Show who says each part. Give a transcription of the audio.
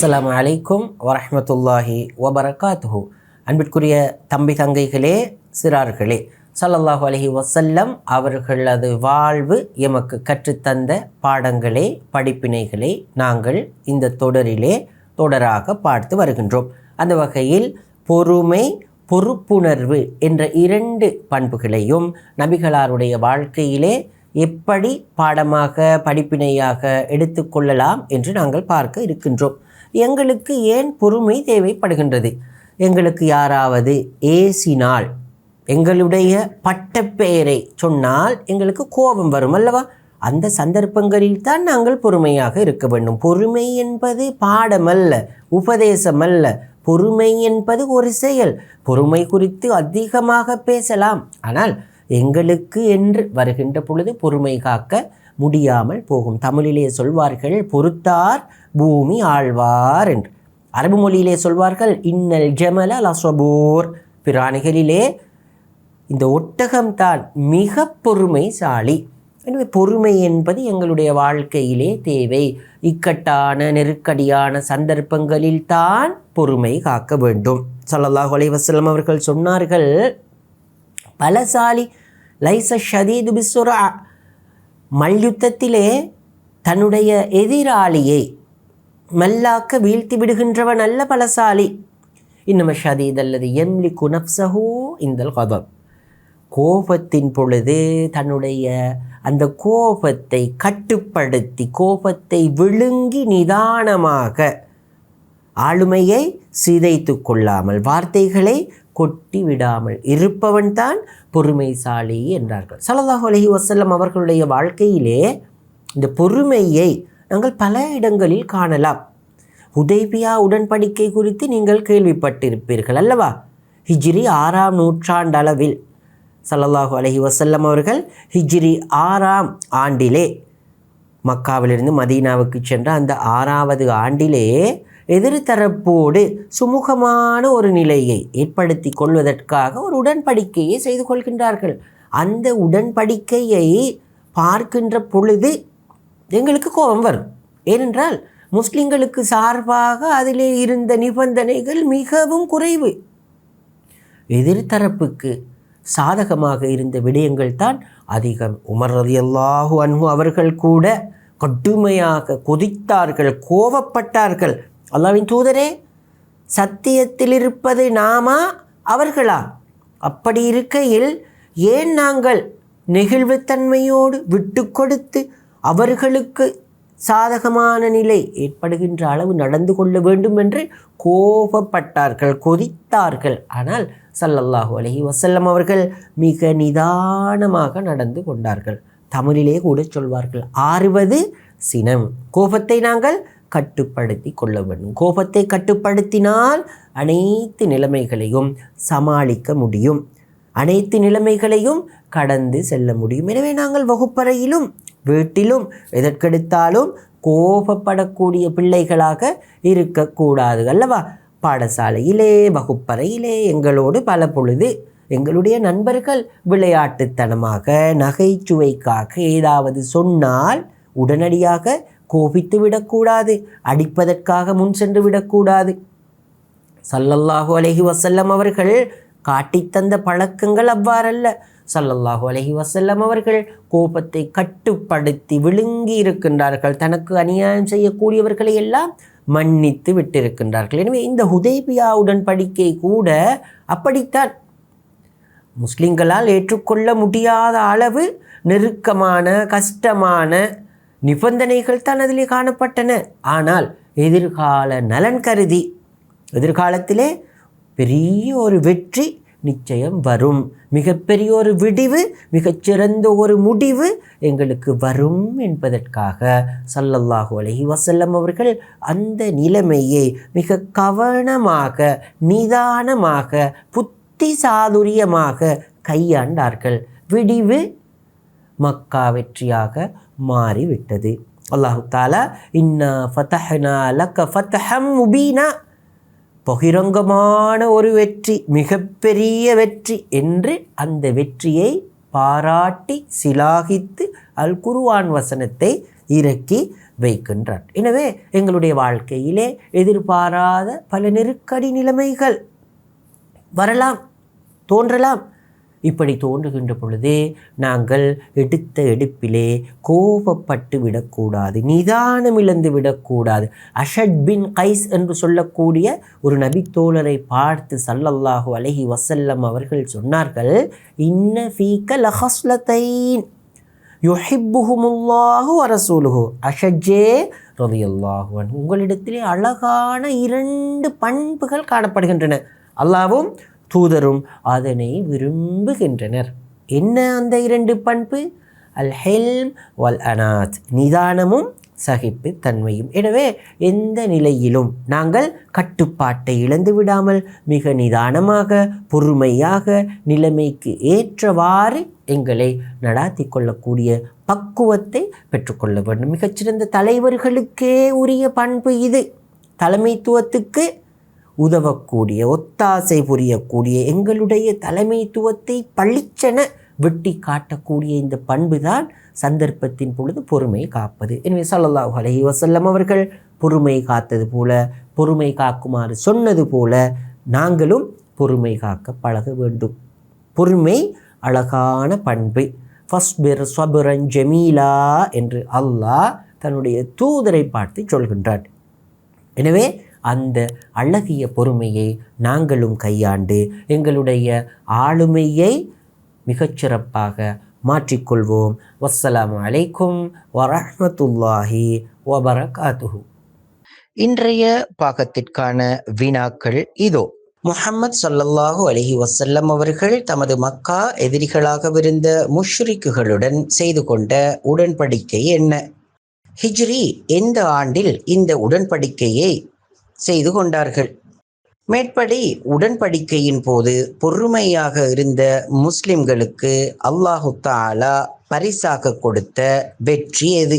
Speaker 1: அஸ்லாம் அலைக்கும் வரஹ்மத்துல்லாஹி வபரகாத்துஹு. அன்பிற்குரிய தம்பி தங்கைகளே சிறார்களே ஸல்லல்லாஹு அலஹி வசல்லம் அவர்களது வாழ்வு எமக்கு கற்றுத்தந்த பாடங்களே படிப்பினைகளை நாங்கள் இந்த தொடரிலே தொடராக பார்த்து வருகின்றோம். அந்த வகையில் பொறுமை பொறுப்புணர்வு என்ற இரண்டு பண்புகளையும் நபிகளாருடைய வாழ்க்கையிலே எப்படி பாடமாக படிப்பினையாக எடுத்துக்கொள்ளலாம் என்று நாங்கள் பார்க்க இருக்கின்றோம். எங்களுக்கு ஏன் பொறுமை தேவைப்படுகின்றது? எங்களுக்கு யாராவது ஏசினால் எங்களுடைய பட்டப்பெயரை சொன்னால் எங்களுக்கு கோபம் வரும் அல்லவா? அந்த சந்தர்ப்பங்களில் தான் நாங்கள் பொறுமையாக இருக்க வேண்டும். பொறுமை என்பது பாடமல்ல உபதேசமல்ல. பொறுமை என்பது ஒரு செயல். பொறுமை குறித்து அதிகமாக பேசலாம். ஆனால் எங்களுக்கு என்று வருகின்ற பொழுது பொறுமை காக்க முடியாமல் போகும். தமிழிலே சொல்வார்கள் பொறுத்தார் பூமி ஆழ்வார் என்று. அரபு மொழியிலே சொல்வார்கள் இன்னல் ஜமல லசபூர் பிராணிகளிலே இந்த ஒட்டகம்தான் மிக பொறுமைசாலி. எனவே பொறுமை என்பது எங்களுடைய வாழ்க்கையிலே தேவை. இக்கட்டான நெருக்கடியான சந்தர்ப்பங்களில் தான் பொறுமை காக்க வேண்டும். சல்லல்லாஹ் அலைஹி அவர்கள் சொன்னார்கள் பலசாலி லைச ஷதீது பிஸ்வரா மல்யுத்தத்திலே தன்னுடைய எதிராளியை மல்லாக்க வீழ்த்தி விடுகின்றவன் அல்ல பலசாலி. இன்னம ஷதீத் அல்லது எம்லி குனப்சஹூ இந்தல் கதம் கோபத்தின் பொழுது தன்னுடைய அந்த கோபத்தை கட்டுப்படுத்தி கோபத்தை விழுங்கி நிதானமாக ஆளுமையை சிதைத்து கொள்ளாமல் வார்த்தைகளை கொட்டி விடாமல் இருப்பவன்தான் பொறுமைசாலி என்றார்கள். சலதாஹ் அலஹி வசல்லம் அவர்களுடைய வாழ்க்கையிலே இந்த பொறுமையை நாங்கள் பல இடங்களில் காணலாம். உதய்பியா உடன்படிக்கை குறித்து நீங்கள் கேள்விப்பட்டிருப்பீர்கள் அல்லவா? ஹிஜ்ரி ஆறாம் நூற்றாண்டளவில் ஸல்லல்லாஹு அலஹி வசல்லம் அவர்கள் ஹிஜ்ரி ஆறாம் ஆண்டிலே மக்காவிலிருந்து மதீனாவுக்கு சென்ற அந்த ஆறாவது ஆண்டிலே எதிர்த்தரப்போடு சுமூகமான ஒரு நிலையை ஏற்படுத்தி கொள்வதற்காக ஒரு உடன்படிக்கையை செய்து கொள்கின்றார்கள். அந்த உடன்படிக்கையை பார்க்கின்ற பொழுது எங்களுக்கு கோபம் வரும். ஏனென்றால் முஸ்லிம்களுக்கு சார்பாக அதிலே இருந்த நிபந்தனைகள் மிகவும் குறைவு. எதிர்த்தரப்புக்கு சாதகமாக இருந்த விடயங்கள் தான் அதிகம். உமர் ரலியல்லாஹு அன்ஹு அவர்கள் கூட கடுமையாக கொதித்தார்கள் கோவப்பட்டார்கள் அல்லாவின் தூதரே சத்தியத்தில் இருப்பது நாமா? அவர்களா? அப்படி இருக்கையில் ஏன் நாங்கள் நெகிழ்வுத்தன்மையோடு விட்டு கொடுத்து அவர்களுக்கு சாதகமான நிலை ஏற்படுகின்ற அளவு நடந்து கொள்ள வேண்டும் என்று கோபப்பட்டார்கள் கொதித்தார்கள். ஆனால் சல்லல்லாஹு அலஹி வசல்லம் அவர்கள் மிக நிதானமாக நடந்து கொண்டார்கள். தமிழிலே கூட சொல்வார்கள் ஆறுவது சினம். கோபத்தை நாங்கள் கட்டுப்படுத்தி கொள்ள வேண்டும். கோபத்தை கட்டுப்படுத்தினால் அனைத்து நிலைமைகளையும் சமாளிக்க முடியும். அனைத்து நிலைமைகளையும் கடந்து செல்ல முடியும். எனவே நாங்கள் வகுப்பறையிலும் வீட்டிலும் எதற்கெடுத்தாலும் கோபப்படக்கூடிய பிள்ளைகளாக இருக்கக்கூடாது அல்லவா? பாடசாலையிலே வகுப்பறையிலே எங்களோடு பல பொழுது எங்களுடைய நண்பர்கள் விளையாட்டுத்தனமாக நகைச்சுவைக்காக ஏதாவது சொன்னால் உடனடியாக கோபித்து விடக்கூடாது அடிப்பதற்காக முன் சென்று விடக்கூடாது. சல்லல்லாஹு அலஹி வசல்லம் அவர்கள் காட்டித்தந்த பழக்கங்கள் அவ்வாறல்ல. சல்லல்லாஹு அலஹி வசல்லம் அவர்கள் கோபத்தை கட்டுப்படுத்தி விழுங்கி இருக்கின்றார்கள். தனக்கு அநியாயம் செய்யக்கூடியவர்களை எல்லாம் மன்னித்து விட்டிருக்கின்றார்கள். எனவே இந்த ஹுதேபியா உடன்படிக்கை கூட அப்படித்தான். முஸ்லிம்களால் ஏற்றுக்கொள்ள முடியாத அளவு நெருக்கமான கஷ்டமான நிபந்தனைகள் தான் அதிலே காணப்பட்டன. ஆனால் எதிர்கால நலன் கருதி எதிர்காலத்திலே பெரிய ஒரு வெற்றி நிச்சயம் வரும். மிகப்பெரிய ஒரு விடிவு மிகச்சிறந்த ஒரு முடிவு எங்களுக்கு வரும் என்பதற்காக சல்லல்லாஹு அலஹி வசல்லம் அவர்கள் அந்த நிலைமையை மிக கவனமாக நிதானமாக புத்தி சாதுரியமாக கையாண்டார்கள். விடிவு மக்கா வெற்றியாக மாறிவிட்டது. அல்லாஹு தாலா இன்னா ஃபத்தஹனா லக்க ஃபத்தஹம் முபீனா. பகிரங்கமான ஒரு வெற்றி மிகப்பெரிய வெற்றி என்று அந்த வெற்றியை பாராட்டி சிலாகித்து அல் குருவான் வசனத்தை இறக்கி வைக்கின்றார். எனவே எங்களுடைய வாழ்க்கையிலே எதிர்பாராத பல நெருக்கடி நிலைமைகள் வரலாம் தோன்றலாம். இப்படி தோன்றுகின்ற பொழுதே நாங்கள் எடுத்த எடுப்பிலே கோபப்பட்டு விடக்கூடாது நிதானம் இழந்து விடக்கூடாது. அஷட் பின் கைஸ் என்று சொல்லக்கூடிய ஒரு நபித்தோழரை பார்த்து சல்லல்லாஹு அலஹி வசல்லம் அவர்கள் சொன்னார்கள் இன்ன ஃபீக்க லஹஸ்லத்தைன் யுஹிப்புஹுமுல்லாஹு அரசூலுஹு அஷஜே ரதியல்லாஹு உங்களிடத்திலே அழகான இரண்டு பண்புகள் காணப்படுகின்றன. அல்லாவும் தூதரும் அதனை விரும்புகின்றனர். என்ன அந்த இரண்டு பண்பு? அல் ஹெல்ம் வல் அனாத் நிதானமும் சகிப்பு தன்மையும். எனவே எந்த நிலையிலும் நாங்கள் கட்டுப்பாட்டை இழந்து விடாமல் மிக நிதானமாக பொறுமையாக நிலைமைக்கு ஏற்றவாறு எங்களை நடாத்தி கொள்ளக்கூடிய பக்குவத்தை பெற்றுக்கொள்ள வேண்டும். மிகச்சிறந்த தலைவர்களுக்கே உரிய பண்பு இது. தலைமைத்துவத்துக்கு உதவக்கூடிய ஒத்தாசை புரியக்கூடிய எங்களுடைய தலைமைத்துவத்தை பளிச்சென வெட்டி காட்டக்கூடிய இந்த பண்பு தான் சந்தர்ப்பத்தின் பொழுது பொறுமை காப்பது. எனவே சல்லல்லாஹு அலஹி வசல்லம் அவர்கள் பொறுமை காத்தது போல பொறுமை காக்குமாறு சொன்னது போல நாங்களும் பொறுமை காக்க பழக வேண்டும். பொறுமை அழகான பண்பு. ஃபஸ்பிர் ஸ்வபுரன் ஜமீலா என்று அல்லாஹ் தன்னுடைய தூதரை பார்த்து சொல்கின்றார் எனவே அந்த அழகிய பொறுமையை நாங்களும் கையாண்டு எங்களுடைய ஆளுமையை மிகச்சிறப்பாக மாற்றிக்கொள்வோம். வசலாம் அலைக்கும் வரமத்துல்லாஹி வபரகாத்துஹு. இன்றைய பாகத்திற்கான வினாக்கள் இதோ. முஹம்மது சல்லல்லாஹு அலஹி வசல்லம் அவர்கள் தமது மக்கா எதிரிகளாகவிருந்த முஷ்ரிக்குகளுடன் செய்து கொண்ட உடன்படிக்கை என்ன? ஹிஜ்ரி எந்த ஆண்டில் இந்த உடன்படிக்கையை செய்து கொண்டார்கள். மேற்படி உடன்படிக்கையின் போது பொறுமையாக இருந்த முஸ்லிம்களுக்கு அல்லாஹு தாலா பரிசாக கொடுத்த வெற்றி எது?